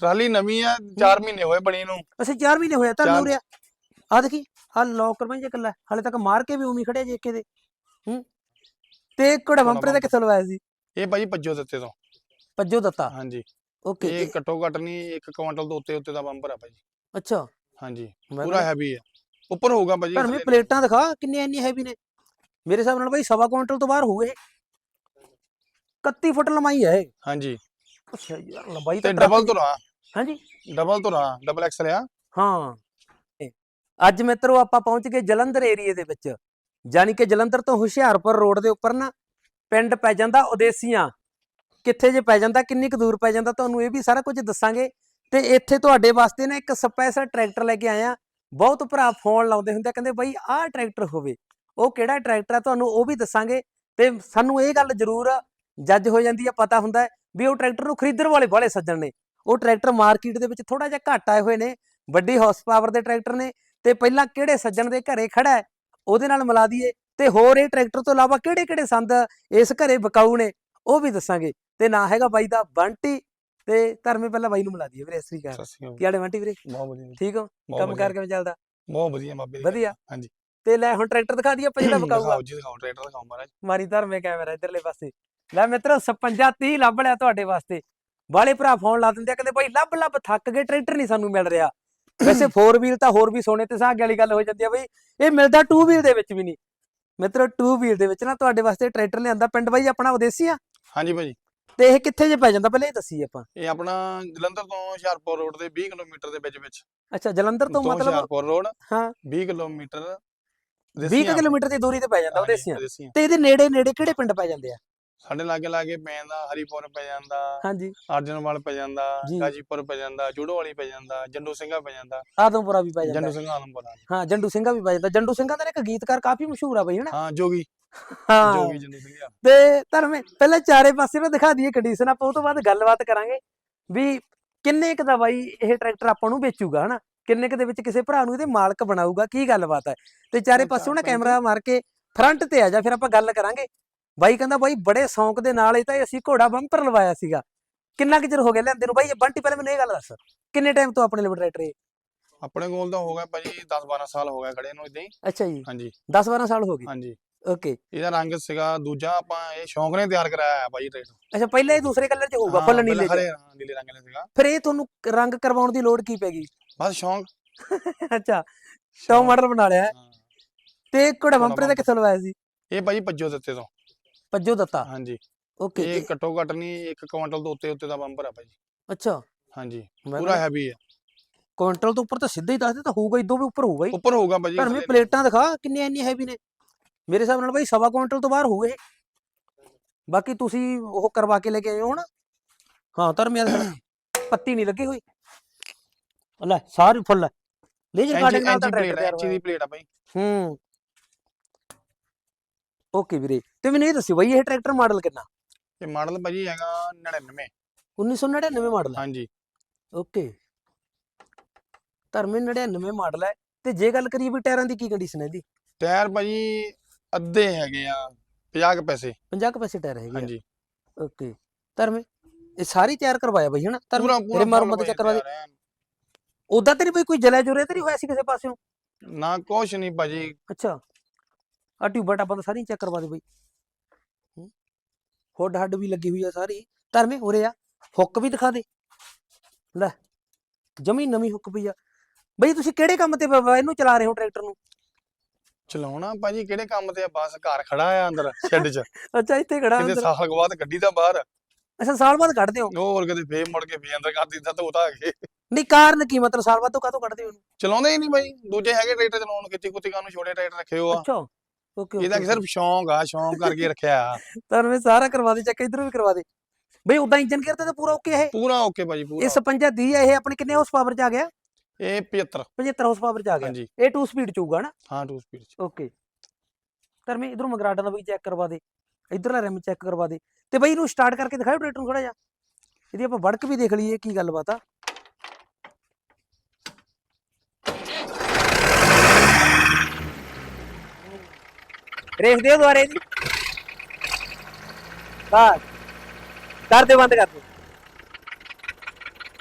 Trolley ਨਵੀਂ ਆ 4 ਮਹੀਨੇ ਹੋਏ ਬਣੀ ਨੂੰ। ਅਸੀਂ 4 ਮਹੀਨੇ ਹੋਇਆ ਤਾਂ ਚਾਰ- ਰਿਆ ਆ ਦੇਖੀ ਆ ਲੌਕ ਕਰਵਾਈ ਜੇ ਕੱਲਾ ਹਾਲੇ ਤੱਕ ਮਾਰ ਕੇ ਵੀ ਉਮੀ ਖੜੇ ਜੇ ਕੇ ਦੇ ਹੂੰ। ਤੇ ਕੋੜਾ ਬੰਪਰੇ ਦਾ ਕਿੱਥੋਂ ਲਵਾਇਆ ਸੀ? ਇਹ ਭਾਜੀ ਪੱਜੋ ਦਿੱਤੇ ਤੋਂ। ਪੱਜੋ ਦਿੱਤਾ? ਹਾਂਜੀ। ਓਕੇ ਇਹ ਘੱਟੋ ਘੱਟ ਨਹੀਂ 1 ਕੁਇੰਟਲ ਤੋਂ ਉੱਤੇ ਉੱਤੇ ਦਾ ਬੰਪਰ ਆ ਭਾਜੀ। ਅੱਛਾ। ਹਾਂਜੀ ਮੈਂ ਪੂਰਾ ਹੈਵੀ ਹੈ ਉੱਪਰ ਹੋਊਗਾ ਭਾਜੀ। ਧਰਮੀ ਥੱਲੇ ਪਲੇਟਾਂ ਦਿਖਾ ਕਿੰਨੀਆਂ ਇੰਨੀ ਹੈਵੀ ਨੇ। ਮੇਰੇ ਹਿਸਾਬ ਨਾਲ ਬਾਈ ਸਵਾ ਕੁਇੰਟਲ ਤੋਂ ਬਾਹਰ ਹੋਊ ਇਹ। 31 ਫੁੱਟ ਲੰਬਾਈ ਹੈ ਹਾਂਜੀ। ਅੱਛਾ ਯਾਰ ਲੰਬਾਈ ਤੇ ਤਾਂ ਡਬਲ ਤੋਂ ਰਾ ਹਾਂਜੀ। ਡਬਲ ਤੋਂ ਰਾ ਡਬਲ ਐਕਸਲ ਆ ਹਾਂ। ਇਹ ਅੱਜ ਮਿੱਤਰੋ ਆਪਾਂ ਪਹੁੰਚ ਗਏ ਜਲੰਧਰ ਏਰੀਏ ਦੇ ਵਿੱਚ। ਜਾਨੀ ਕਿ ਜਲੰਧਰ ਤੋਂ ਹੁਸ਼ਿਆਰਪੁਰ ਰੋਡ ਦੇ ਉੱਪਰ ਨਾ ਪਿੰਡ ਪੈ ਜਾਂਦਾ ਉਦੇਸੀਆਂ। ਕਿੱਥੇ ਜੇ ਪੈ ਜਾਂਦਾ ਕਿੰਨੀ ਕੁ ਦੂਰ ਪੈ ਜਾਂਦਾ ਤੁਹਾਨੂੰ ਇਹ ਵੀ ਸਾਰਾ ਕੁਝ ਦੱਸਾਂਗੇ। ਤੇ ਇੱਥੇ ਤੁਹਾਡੇ ਵਾਸਤੇ ਨਾ ਇੱਕ ਸਪੈਸ਼ਲ ਟਰੈਕਟਰ ਲੈ ਕੇ ਆਇਆ ਬਹੁਤ ਭਰਾ ਫੋਨ ਲਾਉਂਦੇ ਹੁੰਦੇ ਆ, ਕਹਿੰਦੇ ਬਈ ਆਹ ਟਰੈਕਟਰ ਹੋਵੇ। ਉਹ ਕਿਹੜਾ ਟਰੈਕਟਰ ਆ ਤੁਹਾਨੂੰ ਉਹ ਵੀ ਦੱਸਾਂਗੇ। ਤੇ ਸਾਨੂੰ ਇਹ ਗੱਲ ਜ਼ਰੂਰ ਜੱਜ ਹੋ ਜਾਂਦੀ ਆ ਪਤਾ ਹੁੰਦਾ ਹੈ ਵੀ ਉਹ ਟਰੈਕਟਰ ਨੂੰ ਖਰੀਦਣ ਵਾਲੇ ਬਾਲੇ ਸੱਜਣ ਨੇ। ਉਹ ਟਰੈਕਟਰ ਮਾਰਕੀਟ ਦੇ ਵਿੱਚ ਥੋੜਾ ਜਿਹਾ ਘੱਟ ਆਏ ਹੋਏ ਨੇ ਵੱਡੀ ਹਾਰਸ ਪਾਵਰ ਦੇ ਟਰੈਕਟਰ ਨੇ ਤੇ ਪਹਿਲਾਂ ਕਿਹੜੇ ਸੱਜਣ ਦੇ ਘਰੇ ਖੜਾ ਹੈ ਉਹਦੇ ਨਾਲ ਮਿਲਾ ਦਈਏ ਤੇ ਹੋਰ ਇਹ ਟਰੈਕਟਰ ਤੋਂ ਇਲਾਵਾ ਕਿਹੜੇ ਕਿਹੜੇ ਸੰਦ ਇਸ ਘਰੇ ਵਿਕਾਊ ਨੇ ਉਹ ਵੀ ਦੱਸਾਂਗੇ। ਤੇ ਨਾ ਹੈਗਾ ਬਾਈ ਦਾ ਬੰਟੀ ਤੇ ਧਰਮੇ ਪਹਿਲਾਂ ਬਾਈ ਨੂੰ ਮਿਲਾ ਦਈਏ ਵੀਰੇ ਸ੍ਰੀ ਅਕਾਲ। ਕੀ ਹਾਲ ਹੈ ਬੰਟੀ ਵੀਰੇ? ਬਹੁਤ ਵਧੀਆ ਠੀਕ ਹੋ? ਕੰਮ ਕਾਰ ਕਿਵੇਂ ਚੱਲਦਾ? ਬਹੁਤ ਵਧੀਆ ਦੀ ਵਧੀਆ। ਹਾਂਜੀ। ਤੇ ਲੈ ਹੁਣ ਟਰੈਕਟਰ ਦਿਖਾ ਦਈਏ ਆਪਾਂ ਜਿਹੜਾ ਦਿਖਾਓ ਜੀ ਦਿਖਾਓ ਟਰੈਕਟਰ ਦਿਖਾਓ ਮਹਾਰਾਜ। ਮਾਰੀ ਧਰਮੇ ਕੈਮਰਾ ਇਧਰਲੇ ਪਾਸੇ। ਲੈ ਮਿੱਤਰੋ 56 30 ਲੱਭ ਲਿਆ ਤੁਹਾਡੇ ਵਾਸਤੇ। ਬਾਲੇ ਭਰਾ ਫੋਨ ਲਾ ਦਿੰਦੇ ਆ ਕਹਿੰਦੇ ਬਾਈ ਲੱਭ ਲੱਭ ਥੱਕ ਗਏ ਟਰੈਕਟਰ ਨਹੀਂ ਸਾਨੂੰ ਮਿਲ ਰਿਹਾ। ਵੈਸੇ 4 ਵੀਲ ਤਾਂ ਹੋਰ ਵੀ ਸੋਨੇ ਤੇ ਸਾਗ ਵਾਲੀ ਗੱਲ ਹੋ ਜਾਂਦੀ ਆ ਬਈ ਇਹ ਮਿਲਦਾ 2 ਵੀਲ ਦੇ ਵਿੱਚ ਵੀ ਨਹੀਂ। ਮਿੱਤਰੋ 2 ਵੀਲ ਦੇ ਵਿੱਚ ਨਾ ਤੁਹਾਡੇ ਵਾਸਤੇ ਟਰੈਕਟਰ ਲਿਆਂਦਾ ਪਿੰਡ ਬਾਈ ਆਪਣਾ ਵਿਦੇਸੀ ਆ? ਹਾਂਜੀ ਭਾਜੀ। ਤੇ ਇਹ ਕਿੱਥੇ ਜੇ ਪੈ ਜਾਂਦਾ ਪਹਿਲਾਂ ਇਹ ਦੱਸੀ ਆਪਾਂ। ਇਹ ਆਪਣਾ ਜਲੰਧਰ ਤੋਂ ਹੁਸ਼ਿਆਰਪੁਰ ਰੋਡ ਦੇ 20 ਕਿਲੋਮੀਟਰ ਦੇ ਵਿੱਚ ਵਿੱਚ। ਅੱਛਾ ਜਲੰਧਰ ਤੋਂ ਮਤਲਬ ਹੁਸ਼ਿਆਰਪੁਰ ਰੋਡ ਹਾਂ। 20 ਕਿਲੋਮੀਟਰ 20 ਕੁ ਕਿਲੋਮੀਟਰ ਦੀ ਦੂਰੀ ਤੇ ਪੈ ਜਾਂਦਾ ਵਿਦੇਸੀਆਂ। ਤੇ ਇਹਦੇ ਨੇੜੇ ਨੇੜੇ ਕਿਹੜੇ ਪਿੰਡ ਪੈ ਜਾਂਦੇ ਆ? ਸਾਡੇ ਲਾਗੇ ਲਾਗੇ ਪੈ ਜਾਂਦਾ ਹਰੀਪੁਰ ਪੈ ਜਾਂਦਾ ਹਾਂਜੀ। ਅਰਜਨਵਾਲ ਪੈ ਜਾਂਦਾ ਜੀ। ਗਾਜੀਪੁਰ ਪੈ ਜਾਂਦਾ ਜੁੜੋ ਵਾਲੀ ਪੈ ਜਾਂਦਾ ਜੰਡੂ ਸਿੰਘਾ ਪੈ ਜਾਂਦਾ। ਆਦਮਪੁਰਾ ਵੀ ਪੈ ਜਾਂਦਾ। ਜੰਡੂ ਸਿੰਘਾ ਆਲਮਪੁਰ ਹਾਂ ਜੰਡੂ ਸਿੰਘਾ ਵੀ ਪੈ ਜਾਂਦਾ। ਜੰਡੂ ਸਿੰਘਾ ਦਾ ਨਾ ਇੱਕ ਗੀਤਕਾਰ ਕਾਫੀ ਮਸ਼ਹੂਰ ਆ ਬਈ ਹਨਾ? ਹਾਂ ਜੋਗੀ। ਹਾਂ। ਜੋਗੀ ਜੰਡੂ ਸਿੰਘਾ। ਤੇ ਧਰਮੇ ਪਹਿਲਾਂ ਚਾਰੇ ਪਾਸੇ ਨਾ ਦਿਖਾ ਦਈਏ ਕੰਡੀਸ਼ਨ ਆਪਾਂ ਉਹ ਤੋਂ ਬਾਅਦ ਗੱਲਬਾਤ ਕਰਾਂਗੇ ਵੀ ਕਿੰਨੇ ਕ ਦਾ ਬਾਈ ਇਹ ਟਰੈਕਟਰ ਆਪਾਂ ਨੂੰ ਵੇਚੂਗਾ ਹਨਾ? ਕਿੰਨੇ ਕ ਦੇ ਵਿੱਚ ਕਿਸੇ ਭਰਾ ਨੂੰ ਇਹਦੇ ਮਾਲਕ ਬਣਾਊਗਾ? ਕੀ ਗੱਲਬਾਤ ਹੈ ਤੇ ਚਾਰੇ ਪਾਸੇ ਨਾ ਚਾਰ ਕੈਮਰਾ ਮਾਰ ਕੇ ਫਰੰਟ ਤੇ ਆ ਜਾ ਫਿਰ ਆਪਾਂ ਗੱਲ ਕਰਾਂਗੇ। ਬਾਈ ਕਹਿੰਦਾ ਬਾਈ ਬੜੇ ਸ਼ੌਂਕ ਦੇ ਨਾਲ ਇਹ ਤਾਂ ਅਸੀਂ ਘੋੜਾ ਬੰਪਰ ਲਵਾਇਆ ਸੀਗਾ। ਕਿੰਨਾ ਕੁ ਚਿਰ ਹੋ ਗਿਆ ਲੈਂਦੇ ਨੂੰ? ਬਾਈ ਇਹ ਬੰਟੀ ਪਹਿਲਾਂ ਮੈਨੂੰ ਇਹ ਗੱਲ ਦੱਸ ਕਿੰਨੇ ਟਾਈਮ ਤੋਂ ਆਪਣੇ ਟਰੈਕਟਰ ਇਹ ਆਪਣੇ ਕੋਲ ਤਾਂ ਹੋ ਗਿਆ ਭਾਜੀ 10 12 ਸਾਲ ਹੋ ਗਏ ਖੜੇ ਨੂੰ ਇਦਾਂ ਹੀ। ਅੱਛਾ ਜੀ। ਹਾਂਜੀ। 10 12 ਸਾਲ ਹੋ ਗਏ? ਹਾਂਜੀ। ਓਕੇ ਇਹਦਾ ਰੰਗ ਸੀਗਾ ਦੂਜਾ ਆਪਾਂ ਇਹ ਸ਼ੌਂਕ ਨੇ ਤਿਆਰ ਕਰਾਇਆ ਹੈ ਭਾਜੀ ਟਰੈਕਟਰ ਅੱਛਾ ਪਹਿਲਾਂ ਇਹ ਦੂਸਰੇ ਕਲਰ 'ਚ ਹੋਊਗਾ ਫੁੱਲ ਨੀਲੇ 'ਚ। ਹਰੇ ਹਾਂ, ਨੀਲੇ ਰੰਗ ਦਾ ਸੀਗਾ। ਫਿਰ ਇਹ ਤੁਹਾਨੂੰ ਰੰਗ ਕਰਵਾਉਣ ਦੀ ਲੋੜ ਕੀ ਪੈ ਗਈ? ਬਸ ਸ਼ੌਂਕ। ਅੱਛਾ ਟੌਪ ਸ਼ੌਂਕ, ਮਾਡਲ ਬਣਾ ਲਿਆ। ਹੈ। ਹਾਂ। ਤੇ ਘੋੜਾ ਬੰਪਰੇ ਦਾ। ਕਿੱਥੋਂ ਲਵਾਇਆ ਸੀ? ਇਹ ਭਾਜੀ ਪੱਜੋ ਦਿੱਤੇ ਤੋਂ। ਪੱਜੋ ਦਿੱਤਾ? ਹਾਂਜੀ। ਓਕੇ ਇਹ ਘੱਟੋ ਘੱਟ ਨਹੀਂ 1 ਕੁਇੰਟਲ ਤੋਂ ਉੱਤੇ ਉੱਤੇ ਦਾ ਬੰਪਰ ਆ ਭਾਜੀ ਅੱਛਾ। ਹਾਂਜੀ ਪੂਰਾ ਹੈਵੀ ਹੈ ਕੁਇੰਟਲ ਤੋਂ ਉੱਪਰ ਤਾਂ ਸਿੱਧਾ ਹੀ ਦੱਸਦੇ ਤਾਂ ਹੋਊਗਾ ਇਦੋਂ ਵੀ ਉੱਪਰ ਹੋਊਗਾ ਹੀ। ਉੱਪਰ ਹੋਊਗਾ ਭਾਜੀ ਧਰਮੀ ਪਲੇਟਾਂ ਦਿਖਾ ਕਿੰਨੀਆਂ ਇੰਨੀ ਹੈਵੀ ਨੇ। ਮੇਰੇ ਹਿਸਾਬ ਨਾਲ ਬਾਈ ਸਵਾ ਕੁਇੰਟਲ ਤੋਂ ਬਾਹਰ ਹੋਊ ਇਹ। ਬਾਕੀ ਤੁਸੀਂ ਉਹ ਕਰਵਾ ਕੇ ਲੈ ਕੇ ਆਏ ਹੋ ਨਾ ਹਾਂ ਧਰਮੀ ਦਾ ਪੱਤੀ ਨਹੀਂ ਲੱਗੀ ਹੋਈ। ਲੈ ਸਾਰੀ ਫੁੱਲ ਹੈ। ਲੇਜਰ ਕਾਟਿੰਗ ਨਾਲ ਤਾਂ ਟਰੈਕਟਰ ਤਿਆਰ ਹੋਇਆ। ਦੀ ਪਲੇਟ ਆ ਭਾਈ। ਹੂੰ। ਓਕੇ ਵੀਰੇ। ਤੇ ਮੈਨੂੰ ਇਹ ਦੱਸਿਓ ਬਾਈ ਇਹ ਟਰੈਕਟਰ ਮਾਡਲ ਕਿੰਨਾ? ਇਹ ਮਾਡਲ ਭਾਜੀ ਹੈਗਾ 99 1999 ਮਾਡਲ ਹੈ ਹਾਂਜੀ। ਓਕੇ ਧਰਮੇ 99 ਮਾਡਲ ਹੈ ਤੇ ਜੇ ਗੱਲ ਕਰੀਏ ਵੀ ਟਾਇਰਾਂ ਦੀ ਕੀ ਕੰਡੀਸ਼ਨ ਹੈ ਇਹਦੀ? ਟਾਇਰ ਭਾਜੀ ਅੱਧੇ ਹੈਗੇ ਆ 50 ਕੁ ਪੈਸੇ। 50 ਕੁ ਪੈਸੇ ਟਾਇਰ ਹੈਗੇ ਆ। ਹਾਂਜੀ। ਓਕੇ ਧਰਮੇ ਇਹ ਸਾਰੀ ਤਿਆਰ ਕਰਵਾਇਆ ਬਈ ਹਨਾ? ਧਰਮੇ full ਮੁਰਮਤ ਭਾਜੀ ਚੱਕਰ ਵਾਲੀ। ਉਦਾਂ ਤੇ ਨਹੀਂ ਬਈ ਕੋਈ ਜਲਿਆ ਜੁਰਿਆ ਤੇ ਨਹੀਂ ਹੋਇਆ ਸੀ ਕਿਸੇ ਪਾਸਿਓਂ? ਨਾ ਕੁਛ ਨਹੀਂ ਭਾਜੀ। ਅੱਛਾ। ਆ ਟਿਊਬਾਂ ਟਾਬਾਂ ਤਾਂ ਸਾਰੀਆਂ ਚੈੱਕ ਕਰਵਾ ਦੇ ਬਈ। ਹੁੱਡ ਹੱਡ ਵੀ ਲੱਗੀ ਹੋਈ ਆ ਸਾਰੀ ਧਰਮੇ ਉਰੇ ਆ ਹੁੱਕ ਵੀ ਦਿਖਾ ਦੇ। ਲੈ ਜਮੀ ਨਵੀਂ ਹੁੱਕ ਪਈ ਆ। ਬਈ ਤੁਸੀਂ ਕਿਹੜੇ ਕੰਮ ਤੇ ਇਹਨੂੰ ਚਲਾ ਰਹੇ ਹੋ ਟਰੈਕਟਰ ਨੂੰ? ਚਲਾਉਣਾ ਭਾਜੀ ਕਿਹੜੇ ਕੰਮ ਤੇ ਆ? ਬਸ ਘਰ ਖੜਾ ਆ ਅੰਦਰ ਸ਼ੈੱਡ 'ਚ। ਅੱਛਾ ਇੱਥੇ ਖੜਾ ਕਿਤੇ ਅੰਦਰ। ਸਾਲ ਕੁ ਬਾਅਦ ਗੱਡੀ ਦਾ ਬਾਹਰ। ਅੱਛਾ ਸਾਲ ਬਾਅਦ ਕੱਢਦੇ ਹੋ ਹੋਰ ਕਿਤੇ ਫੇਰ ਮੁੜ ਕੇ ਫੇਰ ਅੰਦਰ ਕਰ ਦਿੱਤਾ ਤਾਂ ਉਤਾ ਕੇ। ਨਹੀਂ ਕਾਰਨ ਕੀ ਮਤਲਬ ਸਾਲ ਬਾਅਦ ਤੋਂ ਕਾਹਤੋਂ ਕੱਢਦੇ ਹੋ ਇਹਨੂੰ? ਚਲਾਉਂਦੇ ਹੀ ਨਹੀਂ ਭਾਈ ਦੂਜੇ ਹੈਗੇ ਟਰੈਕਟਰ ਚਲਾਉਣ ਕਿਤੇ ਕੁੱਤੇ ਨੂੰ ਛੋਟੇ ਟਰੈਕਟਰ ਰੱਖੇ ਹੋ ਆ। ਅੱਛਾ। ਓਕੇ ਇਹਦਾ ਕਿ ਸਿਰਫ ਸ਼ੌਂਕ ਆ ਸ਼ੌਂਕ ਕਰਕੇ ਰੱਖਿਆ। ਆ ਧਰਮੇ ਸਾਰਾ ਕਰਵਾ ਦੇ ਚੈੱਕ ਇਧਰੋਂ ਵੀ ਕਰਵਾ ਦੇ। ਬਈ ਉਦਾਂ ਇੰਜਨ ਗੇਅਰ ਤੇ ਪੂਰਾ ਓਕੇ ਹੈ ਪੂਰਾ ਓਕੇ ਭਾਜੀ ਇਹ ਪੂਰਾ 56 ਦੀ ਹੈ ਇਹ ਆਪਣੇ ਕਿੰਨੇ ਹਾਰਸ ਪਾਵਰ ਚ ਆ ਗਿਆ? ਇਹ 75 75 ਹਾਰਸ ਪਾਵਰ ਚ ਆ ਗਿਆ। ਇਹ 2 ਸਪੀਡ ਚ ਹੋਊਗਾ ਨਾ ਹਾਂ 2 ਸਪੀਡ ਚ। ਓਕੇ। ਧਰਮੇ ਇਧਰੋਂ ਮਗਰਾਟਾ ਦਾ ਵੀ ਚੈੱਕ ਕਰਵਾ ਦੇ। ਇਧਰਲਾ ਰਿਮ ਚੈੱਕ ਕਰਵਾ ਦੇ। ਤੇ ਬਈ ਇਹਨੂੰ ਸਟਾਰਟ ਕਰਕੇ ਦਿਖਾਓ ਟਰੈਕਟਰ ਨੂੰ ਥੋੜਾ ਜਿਹਾ। ਇਹਦੀ ਆਪਾਂ ਵੜਕ ਵੀ ਦੇਖ ਲਈਏ ਕੀ ਗੱਲਬਾਤ ਆ। ਰੇਖ ਦਿਓ ਦੁਆਰੇ ਜੀ ਬਸ। ਕਰ ਦੇ ਬੰਦ ਕਰ ਦੇ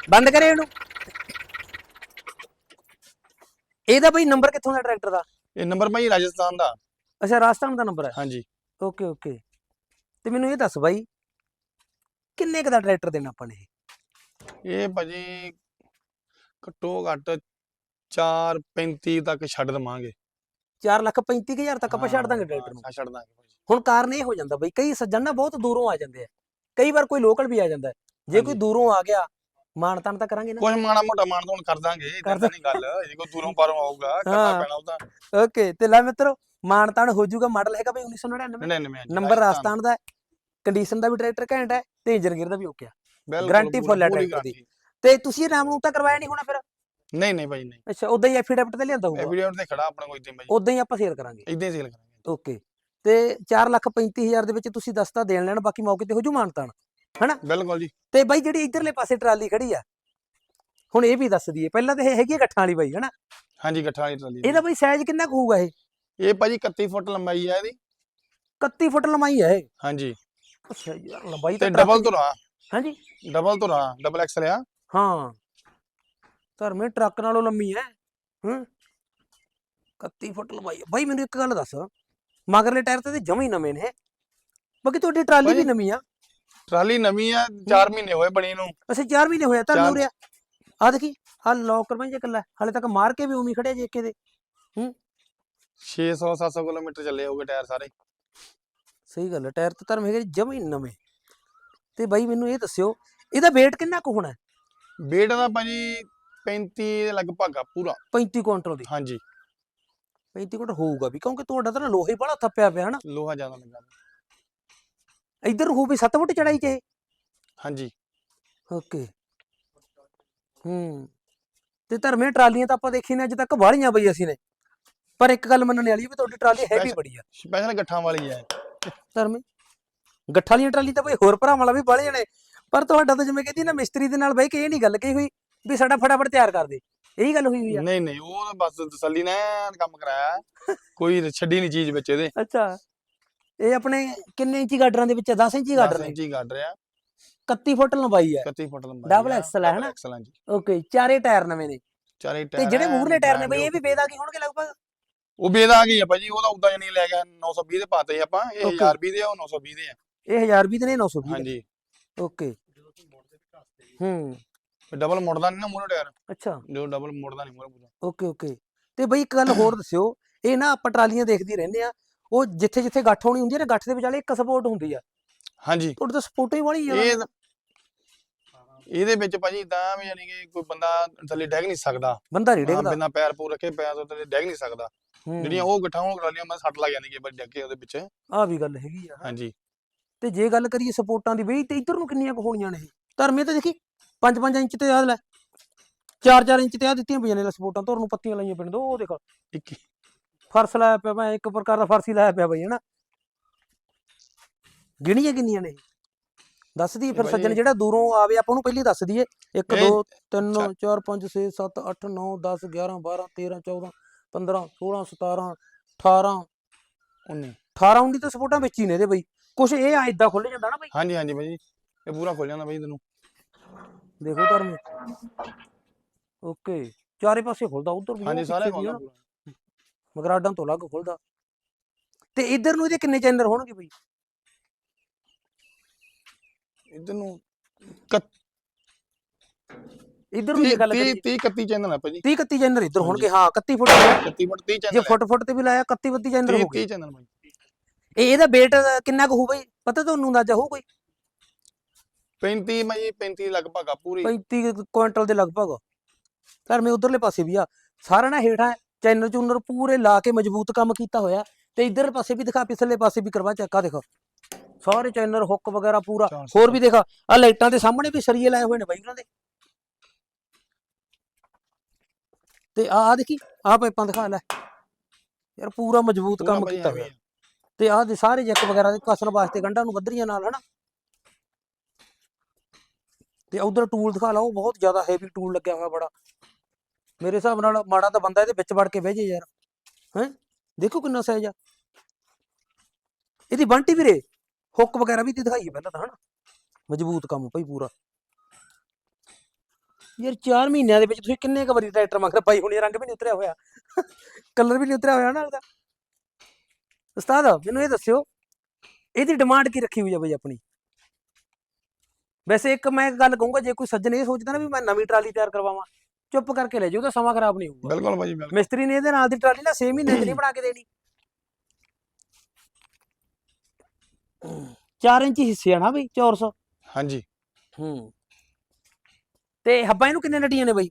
ਬੰਦ ਕਰੇ ਇਹਨੂੰ। ਇਹਦਾ ਬਈ ਨੰਬਰ ਕਿੱਥੋਂ ਦਾ ਟਰੈਕਟਰ ਦਾ? ਇਹ ਨੰਬਰ ਭਾਈ ਰਾਜਸਥਾਨ ਦਾ। ਅੱਛਾ ਰਾਜਸਥਾਨ ਦਾ ਨੰਬਰ ਹੈ। ਹਾਂਜੀ। Okay okay. ਤੇ ਮੈਨੂੰ ਇਹ ਦੱਸ ਬਾਈ ਕਿੰਨੇ ਕ ਦਾ ਟਰੈਕਟਰ ਦੇਣਾ ਆਪਾਂ ਨੇ ਇਹ? ਭਾਜੀ ਘੱਟੋ ਘੱਟ 435 ਤੱਕ ਛੱਡ ਦਵਾਂਗੇ। ਚਾਰ ਲੱਖ ਪੈਂਤੀ ਕੁ ਹਜ਼ਾਰ ਤੱਕ ਆਪਾਂ ਛੱਡ ਦਾਂਗੇ ਟਰੈਕਟਰ ਨੂੰ। ਹਾਂ, ਛੱਡ ਦਾਂਗੇ ਭਾਜੀ। ਹੁਣ ਕਾਰਨ ਇਹ ਹੋ ਜਾਂਦਾ ਬਈ ਕਈ ਸੱਜਣ ਨਾ ਬਹੁਤ ਦੂਰੋਂ ਆ ਜਾਂਦੇ ਆ। ਕਈ ਵਾਰ ਕੋਈ ਲੋਕਲ ਵੀ ਆ ਜਾਂਦਾ। ਜੇ ਕੋਈ। ਦੂਰੋਂ ਆ ਗਿਆ ਮਾਣ ਤਾਂ ਕਰਾਂਗੇ ਨਾ। ਕੁਝ ਮਾੜਾ ਮੋਟਾ ਮਾਣ ਤਾਂ ਕਰ ਦਾਂਗੇ ਇਦਾਂ ਨਹੀਂ ਗੱਲ। ਜੇ ਕੋਈ ਦੂਰੋਂ ਪਾਰੋਂ ਆਊਗਾ। ਕਰਨਾ ਪੈਣਾ ਉਹ ਤਾਂ ਓਕੇ ਤੇ ਲੈ ਮਿੱਤਰੋ ਮਾਣ ਤਾਣ ਹੋ ਜਾਊਗਾ ਮਾਡਲ ਹੈਗਾ ਬਈ 1999 99 ਹਾਂਜੀ, ਨੰਬਰ ਰਾਜਸਥਾਨ। ਦਾ ਕੰਡੀਸ਼ਨ ਦਾ ਵੀ ਟਰੈਕਟਰ ਘੈਂਟ ਹੈ ਤੇ ਇੰਜਨ ਗੇਅਰ ਦਾ ਵੀ ਓਕੇ ਆ। ਪੂਰੀ- full ਹੈ ਦੀ। ਤੇ ਤੁਸੀਂ ਇਹ ਨਾਮ ਨੂੰ ਤਾਂ ਕਰਵਾਇਆ ਨਹੀਂ ਹੋਣਾ ਫਿਰ? ਨਹੀਂ ਨਹੀਂ ਭਾਈ ਨਹੀਂ। ਅੱਛਾ ਉਦਾਂ ਹੀ ਐਫੀਡੈਵਿਟ ਤੇ ਲਿਆਂਦਾ ਹੋਊਗਾ? ਐਵੀਡੈਂਟ ਤੇ ਖੜਾ ਆਪਣਾ ਕੋਈ ਤੇ ਭਾਈ ਉਦਾਂ ਹੀ ਆਪਾਂ ਸੇਲ ਕਰਾਂਗੇ? ਇਦਾਂ ਹੀ ਸੇਲ ਕਰਾਂਗੇ। ਓਕੇ। ਤੇ 435000 ਦੇ ਵਿੱਚ ਤੁਸੀਂ ਦੱਸਤਾ ਦੇਣ ਲੈਣ ਬਾਕੀ ਮੌਕੇ ਤੇ ਹੋ ਜੂ ਮਾਨਤਾਨ ਬਿਲਕੁਲ ਜੀ। ਤੇ ਬਾਈ ਜਿਹੜੀ ਇਧਰਲੇ ਪਾਸੇ ਟਰਾਲੀ ਖੜੀ ਆ ਹੁਣ ਇਹ ਵੀ ਦੱਸ ਦਈਏ ਪਹਿਲਾਂ ਤੇ ਇਹ ਹੈਗੀ ਆ ਗੱਠਾਂ ਵਾਲੀ ਬਾਈ ਹਨਾ? ਹਾਂਜੀ ਇਕੱਠਾ ਵਾਲੀ ਟਰਾਲੀ ਇਹਦਾ ਬਾਈ ਸਾਈਜ਼ ਕਿੰਨਾ ਕੁ ਹੋਊਗਾ ਇਹ? ਇਹ ਭਾਜੀ 31 ਫੁੱਟ ਲੰਬਾਈ ਹੈ ਇਹਦੀ। 31 ਫੁੱਟ ਲੰਬਾਈ ਹੈ ਇਹ? ਹਾਂਜੀ। ਅੱਛਾ ਯਾਰ ਲੰਬਾਈ ਤੇ ਡਬਲ ਧੁਰਾ। ਹਾਂਜੀ। ਡਬਲ ਧੁਰਾ ਡਬਲ ਐਕਸਲ ਆ ਹਾਂ। ਧਰਮੇ ਟਰੱਕ ਨਾਲੋਂ ਲੰਮੀ ਹੈ ਹੂੰ। 31 ਫੁੱਟ ਲੰਬਾਈ ਹੈ। ਬਾਈ ਮੈਨੂੰ ਇੱਕ ਗੱਲ ਦੱਸ। ਮਗਰਲੇ ਟਾਇਰ ਤੇ ਜਮਾ ਹੀ ਨਵੇਂ ਨੇ ਬਾਕੀ ਤੁਹਾਡੀ ਟਰਾਲੀ ਵੀ ਨਵੀਂ ਆ। ਟਰਾਲੀ ਨਵੀਂ ਆ 4 ਮਹੀਨੇ ਹੋਏ ਬਣੀ ਨੂੰ। ਅਸੀਂ 4 ਮਹੀਨੇ ਹੋਇਆ ਤਾਂ ਨੂਰਿਆ ਆ। ਦੇਖੀ ਆ ਲੌਕ ਕਰਵਾਈ ਜੇ ਕੱਲਾ। ਹਾਲੇ ਤੱਕ ਮਾਰ ਕੇ ਵੀ ਉਮੀ ਖੜਿਆ ਜੇ ਇੱਕੇ ਦੇ। 600 700 ਕਿਲੋਮੀਟਰ ਚੱਲੇ ਹੋਗੇ ਟਾਇਰ ਸਾਰੇ। ਸਹੀ ਗੱਲ ਹੈ ਟਾਇਰ ਤਾਂ ਧਰਮ ਹੈਗੇ ਜਮਾ ਹੀ ਨਵੇਂ। ਤੇ ਬਾਈ ਮੈਨੂੰ ਇਹ ਦੱਸਿਓ ਇਹਦਾ weight ਕਿੰਨਾ ਕੁ ਹੋਣਾ ਹੈ? weight ਦਾ ਭਾਜੀ 35 ਦੇ ਲਗਭਗ ਆ ਪੂਰਾ। 35 ਕੁਇੰਟਲ ਦੀ। ਹਾਂਜੀ। 35 ਕੁਇੰਟਲ ਹੋਊਗਾ ਵੀ ਕਿਉਂਕਿ ਤੁਹਾਡਾ ਤਾਂ ਨਾ ਲੋਹੇ ਬੜਾ ਥੱਪਿਆ ਪਿਆ ਹਨਾ। ਲੋਹਾ ਜ਼ਿਆਦਾ ਲੱਗਾ ਇੱਧਰ ਹੋਊ ਵੀ 7 ਫੁੱਟ ਚੜਾਈ ਚ ਇਹ? ਹਾਂਜੀ। ਓਕੇ। ਹੂੰ। ਤੇ ਧਰਮੇ ਟਰਾਲੀਆਂ ਤਾਂ ਆਪਾਂ ਦੇਖੀ ਨੇ ਅੱਜ ਤੱਕ ਵਾਲੀਆਂ ਬਈ ਅਸੀਂ ਨੇ। ਪਰ ਇੱਕ ਗੱਲ ਮੰਨਣ ਵਾਲੀ ਹੈ ਵੀ ਤੁਹਾਡੀ ਟਰਾਲੀ ਹੈਵੀ Special- ਬੜੀ ਆ। ਸਪੈਸ਼ਲ ਗੱਠਾਂ ਵਾਲੀ ਹੈ ਧਰਮੇ ਗੱਠਾਂ ਵਾਲੀਆਂ ਟਰਾਲੀ ਤਾਂ ਬਈ ਹੋਰ ਭਰਾਵਾਂ ਵਾਲਾ ਵੀ ਵਾਲੇ ਨੇ। ਪਰ ਤੁਹਾਡਾ ਤਾਂ ਜਿਵੇਂ ਕਹਿੰਦੀ ਨਾ ਮਿਸਤਰੀ ਦੇ ਨਾਲ ਬਈ ਕਿ ਇਹ ਨਹੀਂ ਗੱਲ ਕਹੀ ਹੋਈ। ਵੀ ਸਾਡਾ ਫਟਾਫਟ ਤਿਆਰ ਕਰ ਦੇ। ਇਹੀ ਗੱਲ ਹੋਈ ਹੋਈ ਆ। ਨਹੀਂ ਨਹੀਂ ਉਹ ਤਾਂ ਬਸ ਤਸੱਲੀ ਨੇ ਕੰਮ ਕਰਾਇਆ। ਕੋਈ ਛੱਡੀ ਨਹੀਂ ਚੀਜ਼ ਵਿੱਚ ਇਹਦੇ। ਅੱਛਾ। ਇਹ ਆਪਣੇ ਕਿੰਨੇ ਇੰਚੀ ਗਾਡਰਾਂ ਦੇ ਵਿੱਚ 10 ਇੰਚੀ 10 ਗਾਡਰ ਨੇ। ਇੰਚੀ ਕੱਢ ਰਿਹਾ 31 ਫੁੱਟ ਲੰਬਾਈ ਹੈ 31 ਫੁੱਟ ਲੰਬਾਈ Double XL ਹੈ ਹਨਾ? ਐਕਸਲ ਹਾਂਜੀ ਓਕੇ ਚਾਰੇ ਟਾਇਰ ਨਵੇਂ ਨੇ। ਚਾਰੇ ਤੇ ਟਾਇਰ ਜਿਹੜੇ ਐਨ ਮੂਹਰਲੇ ਟਾਇਰ ਨੇ ਬਈ ਇਹ ਵੀ new। ਬੇਦਾਗੀ ਹੋਣਗੇ ਲਗਭਗ? ਉਹ ਬੇਦ ਆ ਗਈ ਆ ਭਾਜੀ? ਉਹਦਾ ਉਦਾਂ ਜਣੀ ਲੈ ਗਿਆ 920 ਦੇ ਪਾਤੇ ਆਪਾਂ। ਇਹ Okay. 1000 ਦੇ ਆ ਉਹ 920 ਦੇ ਆ। ਇਹ 1020 ਦੇ ਨੇ 920 ਦੇ। ਹਾਂਜੀ। ਓਕੇ ਹੂੰ। ਡਬਲ ਮੁੜਦਾ ਨਹੀਂ ਨਾ ਮੂਹਰੇ ਟਾਇਰ। ਅੱਛਾ। ਜੋ ਡਬਲ ਮੁੜਦਾ ਨਹੀਂ ਮੂਹਰੇ ਪੂਰਾ। Okay okay. ਤੇ ਬਈ ਇੱਕ ਗੱਲ ਹੋਰ ਦੱਸਿਓ ਇਹ ਨਾ ਆਪਾਂ ਟਰਾਲੀਆਂ ਦੇਖਦੇ ਰਹਿੰਦੇ ਆ ਉਹ ਜਿੱਥੇ ਜਿੱਥੇ ਗੱਠ ਹੋਣੀ ਹੁੰਦੀ ਹੈ ਨਾ ਗੱਠ ਦੇ ਵਿਚਾਲੇ ਇੱਕ ਸਪੋਰਟ ਹੁੰਦੀ ਆ। ਹਾਂਜੀ। ਤੁਹਾਡੇ ਤਾਂ ਸਪੋਰਟ ਹੀ ਵਾਲੀ ਇਹ ਇਹਦੇ ਵਿੱਚ ਭਾਜੀ ਤਾਂ ਵੀ ਯਾਨੀ ਕਿ ਕੋਈ ਬੰਦਾ ਥੱਲੇ ਡੈਗ ਨਹੀਂ ਸਕਦਾ। ਬੰਦਾ ਨਹੀਂ ਹਾਂ, ਡੇਗਦਾ। ਬਿਨਾਂ ਪੈਰ ਪੂਰ ਰੱਖੇ ਪੈਰ ਤੋਂ ਥੱਲੇ ਡੈਗ ਨਹੀਂ ਸਕਦਾ। ਜਿਹੜੀਆਂ ਉਹ ਗਠਾਂ ਉਹ ਟਰਾਲੀਆਂ ਮੈਂ ਸੱਟ ਲੱਗ ਜਾਂਦੀ ਕਿ ਬੜੀ ਡੱਗੇ ਉਹਦੇ ਵਿੱਚ ਆ ਵੀ ਗੱਲ ਹੈਗੀ ਆ। ਹਾਂਜੀ। ਤੇ ਜੇ ਗੱਲ ਕਰੀਏ ਸਪੋਰਟਾਂ ਦੀ ਬਈ ਤੇ ਇੱਧਰ ਨੂੰ ਕਿੰਨੀਆਂ ਕੁ ਹੋਣੀਆਂ ਨੇ ਇਹ? ਧਰਮੇ ਤਾਂ ਦੇਖੀ 5-5 ਇੰਚ ਤੇ ਆ ਲੈ 4-4 ਇੰਚ ਤੇ ਆ ਦਿੱਤੀਆਂ ਪਈਆਂ ਨੇ ਲੈ ਸਪੋਰਟਾਂ ਤੁਹਾਨੂੰ ਪੱਤੀਆਂ ਲਾਈਆਂ ਪੈਣ ਦੋ ਉਹ ਦੇਖ ਇੱਕ ਫਰਸ਼ ਲਾਇਆ ਪਿਆ ਮੈਂ ਇੱਕ ਪ੍ਰਕਾਰ ਦਾ ਫਰਸ਼ ਲਾਇਆ ਪਿਆ ਬਈ ਹਨਾ? ਗਿਣੀਆਂ ਕਿੰਨੀਆਂ ਨੇ? ਦੱਸ ਦਈਏ ਫਿਰ ਬਾਈ ਸੱਜਣ ਜਿਹੜਾ ਦੂਰੋਂ ਆਵੇ ਆਪਾਂ ਉਹਨੂੰ ਪਹਿਲੀ ਦੱਸ ਦਈਏ। 1 ਇਹ 2 3 4 5 6 7 8 9 10 11 12 13 14 15 16 17 18 19 18 19 ਤਾਂ ਸਪੋਰਟਾਂ ਵਿੱਚ ਹੀ ਨੇ ਇਹਦੇ ਬਈ। ਕੁਛ ਇਹ ਆ ਇਦਾਂ ਖੁੱਲ ਜਾਂਦਾ ਨਾ ਬਈ। ਹਾਂਜੀ ਹਾਂਜੀ ਭਾਜੀ ਇਹ ਪੂਰਾ ਖੁੱਲ ਜਾਂਦਾ ਭਾਜੀ ਤੈਨੂੰ ਦੇਖੋ ਧਰਮੇ ਓਕੇ ਚਾਰੇ ਪਾਸੇ ਖੁੱਲਦਾ ਉਧਰ ਵੀ ਹਾਂਜੀ ਸਾਰੇ ਖੁੱਲਦਾ ਮਗਰਾਡਾਂ ਤੋਂ ਅਲੱਗ ਖੁੱਲਦਾ। ਤੇ ਇਧਰ ਨੂੰ ਇਹਦੇ ਕਿੰਨੇ ਚੈਨਲ ਹੋਣਗੇ ਬਈ? ਇਧਰ ਨੂੰ ਇਧਰ ਨੂੰ ਜੇ 30 ਗੱਲ 30 ਕਰੀਏ 30 31 ਚੈਨਲ ਆ ਭਾਜੀ। 30 31 ਚੈਨਲ ਇਧਰ। ਹੋਣਗੇ ਹਾਂ 31 ਫੁੱਟ ਹੈ। 31 ਫੁੱਟ 30 ਜੇ ਚੈਨਲ ਫੁੱਟ ਫੁੱਟ ਤੇ ਵੀ ਲਾਇਆ 31 32 ਚੈਨਲ 30 ਹੋ ਗਏ 30 ਚੈਨਲ ਭਾਜੀ। ਇਹ ਇਹਦਾ weight ਕਿੰਨਾ ਕੁ ਹੋਊ ਬਈ? ਪਤਾ ਤੁਹਾਨੂੰ ਅੰਦਾਜ਼ਾ ਹੋਊ ਕੋਈ? 35 ਭਾਜੀ 35 ਲਗਭਗ ਆ ਪੂਰੀ। 35 ਕੁਇੰਟਲ ਦੇ ਲਗਭਗ। ਘਰ ਮੇ ਉਧਰਲੇ ਪਾਸੇ ਵੀ ਆ। ਸਾਰਾ ਨਾ ਹੇਠਾਂ ਚੈਨਲ ਚੂਨਰ ਪੂਰੇ ਲਾ ਕੇ ਮਜ਼ਬੂਤ ਕੰਮ ਕੀਤਾ ਹੋਇਆ। ਤੇ ਇਧਰਲੇ ਪਾਸੇ ਵੀ ਦਿਖਾ ਪਿਛਲੇ ਪਾਸੇ ਵੀ ਕਰਵਾ ਚੱਕਾ। ਦੇਖੋ। ਸਾਰੇ ਚੈਨਲ ਹੁੱਕ ਵਗੈਰਾ ਪੂਰਾ। ਹੋਰ ਵੀ ਦੇਖਾ ਆ ਲਾਈਟਾਂ ਦੇ ਸਾਹਮਣੇ ਵੀ ਸਰੀਏ ਲਾਏ ਹੋਏ ਨੇ ਬਾਈ ਉਹਨਾਂ ਦੇ। ਤੇ ਆ ਆ ਦੇਖੀ ਆ ਪਾਈਪਾਂ ਦਿਖਾ ਲੈ। ਯਾਰ ਪੂਰਾ ਮਜ਼ਬੂਤ ਕੰਮ ਕੀਤਾ ਹੋਇਆ। ਆ। ਤੇ ਆਹ ਦੇ ਸਾਰੇ ਜੈਕ ਵਗੈਰਾ ਦੇ ਕਸਣ ਵਾਸਤੇ ਗੰਢਾਂ ਨੂੰ ਬੱਧਰੀਆਂ ਨਾਲ ਹਨਾ? ਤੇ ਉਧਰ ਟੂਲ ਦਿਖਾ ਲਓ ਬਹੁਤ ਜ਼ਿਆਦਾ ਹੈਵੀ ਟੂਲ ਲੱਗਿਆ ਹੋਇਆ ਬੜਾ। ਮੇਰੇ ਹਿਸਾਬ ਨਾਲ ਮਾੜਾ ਤਾਂ ਬੰਦਾ ਇਹਦੇ ਵਿੱਚ ਵੜ ਕੇ ਬਹਿ ਜੇ ਯਾਰ, ਹੈ? ਦੇਖੋ ਕਿੰਨਾ ਸਾਈਜ਼ ਆ। ਇਹਦੀ ਬੰਟੀ ਵੀਰੇ, ਹੁੱਕ ਵਗੈਰਾ ਵੀ ਤੇ ਦਿਖਾਈਏ ਪਹਿਲਾਂ ਤਾਂ, ਹਨਾ? ਮਜ਼ਬੂਤ ਕੰਮ ਭਾਈ ਪੂਰਾ। ਯਾਰ 4 ਮਹੀਨਿਆਂ ਦੇ ਵਿੱਚ ਤੁਸੀਂ ਕਿੰਨੇ ਕੁ ਵਾਰੀ ਟਰੈਕਟਰ ਮੰਗਦਾ ਭਾਈ ਹੁਣ ਇਹ ਰੰਗ ਵੀ ਨਹੀਂ ਉਤਰਿਆ ਹੋਇਆ। ਕਲਰ ਵੀ ਨਹੀਂ ਉਤਰਿਆ ਹੋਇਆ ਨਾ ਉਹਦਾ। ਉਸਤਾਦ, ਮੈਨੂੰ ਇਹ ਦੱਸਿਓ, ਇਹਦੀ ਡਿਮਾਂਡ ਕੀ ਰੱਖੀ ਹੋਈ ਆ ਬਈ ਆਪਣੀ? ਵੈਸੇ ਇੱਕ ਮੈਂ ਗੱਲ ਕਹੂੰਗਾ ਜੇ ਕੋਈ ਸੱਜਣ ਇਹ ਸੋਚਦਾ ਨਾ ਵੀ ਮੈਂ ਨਵੀਂ ਟਰਾਲੀ ਤਿਆਰ ਕਰਵਾਵਾਂ ਚੁੱਪ ਕਰਕੇ ਲੈ ਜਾਓ ਤਾਂ ਸਮਾਂ ਖਰਾਬ ਨਹੀਂ ਹੋਊਗਾ। ਬਿਲਕੁਲ ਭਾਜੀ ਬਿਲਕੁਲ। ਮਿਸਤਰੀ ਨੇ ਇਹਦੇ ਨਾਲ ਦੀ ਟਰਾਲੀ ਨਾ 6 ਮਹੀਨੇ ਚ ਨਹੀਂ ਬਣਾ ਕੇ ਦੇਣੀ। 4 ਇੰਚ ਹਿੱਸੇ ਆ ਨਾ ਬਈ 400 ਹਾਂਜੀ। ਹੂੰ। ਤੇ ਹੱਬਾਂ ਇਹਨੂੰ ਕਿੰਨੇ ਨਟੀਆਂ ਨੇ ਬਈ?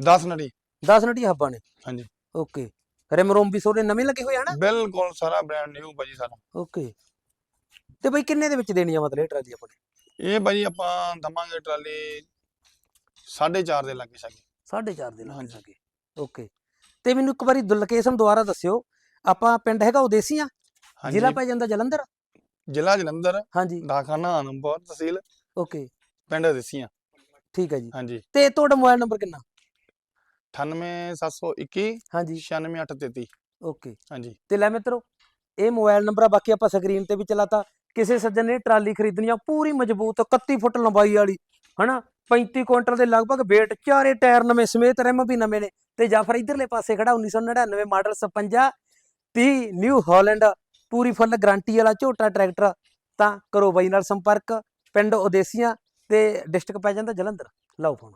10 ਨੜੀ 10 ਨਟੀਆਂ ਹੱਬਾਂ ਨੇ? ਹਾਂਜੀ। ਓਕੇ। ਰਿਮ ਰੋਮ ਵੀ ਸੋਰੇ ਨਵੇਂ ਲੱਗੇ ਹੋਏ ਆ ਨਾ? ਬਿਲਕੁਲ ਸਾਰਾ ਬ੍ਰਾਂਡ ਨਿਊ ਭਾਜੀ ਸਾਰਾ। ਓਕੇ। ਤੇ ਬਈ ਕਿੰਨੇ ਦੇ ਵਿੱਚ ਦੇਣੀ ਆ ਮਤਲਬ ਇਹ ਟਰਾਲੀ ਆਪਾਂ ਨੇ? ਇਹ ਭਾਜੀ ਆਪਾਂ ਦਵਾਂਗੇ ਟਰਾਲੀ 4.5 ਦੇ ਲੱਗੇ ਸਾਗੇ। 4.5 ਦੇ ਲੱਗ। ਸਕੇ ਓਕੇ। ਤੇ ਮੈਨੂੰ ਇੱਕ ਵਾਰੀ ਲੋਕੇਸ਼ਨ ਦੁਬਾਰਾ ਦੱਸਿਓ ਆਪਾਂ ਪਿੰਡ ਹੈਗਾ ਉਦੇਸੀਆਂ? ਜ਼ਿਲ੍ਹਾ ਪੈ ਜਾਂਦਾ ਜਲੰਧਰ? ਜ਼ਿਲ੍ਹਾ ਜਲੰਧਰ ਹਾਂਜੀ। ਡਾਕਖਾਨਾ ਆਨੰਦਪੁਰ ਤਹਿਸੀਲ ਓਕੇ। ਪਿੰਡ ਦਸੀਆਂ ਠੀਕ ਹੈ ਜੀ। ਹਾਂਜੀ। ਤੇ ਤੁਹਾਡਾ ਮੋਬਾਈਲ ਨੰਬਰ ਕਿੰਨਾ? 98721 ਹਾਂਜੀ। 96833 ਓਕੇ। ਹਾਂਜੀ। ਤੇ ਲੈ ਮਿੱਤਰੋ ਇਹ ਮੋਬਾਈਲ ਨੰਬਰ ਆ ਬਾਕੀ ਆਪਾਂ ਸਕਰੀਨ ਤੇ ਵੀ ਚਲਾਤਾ ਕਿਸੇ ਸੱਜਣ ਨੇ ਟਰਾਲੀ ਖਰੀਦਣੀ ਆ, ਪੂਰੀ ਮਜ਼ਬੂਤ 31 ਫੁੱਟ ਲੰਬਾਈ ਵਾਲੀ, ਹਨਾ? 35 ਕੁਇੰਟਲ ਦੇ ਲਗਭਗ weight, ਚਾਰੇ ਟਾਇਰ ਨਵੇਂ, ਸਮੇਤ ਰਿਮ ਵੀ ਨਵੇਂ ਨੇ। ਤੇ ਜਾਂ ਫਿਰ ਇਧਰਲੇ ਪਾਸੇ ਖੜਾ 1999 ਮਾਡਲ 56 30 ਨਿਊ ਹਾਲੈਂਡ, ਪੂਰੀ ਫੁੱਲ ਗਾਰੰਟੀ ਵਾਲਾ ਝੋਟਾ ਟਰੈਕਟਰ। ਤਾਂ ਕਰੋ ਬਾਈ ਨਾਲ ਸੰਪਰਕ, ਪਿੰਡ ਉਦੇਸੀਆਂ ਤੇ ਡਿਸਟ੍ਰਿਕਟ ਪੈ ਜਾਂਦਾ ਜਲੰਧਰ। ਲਓ ਫੋਨ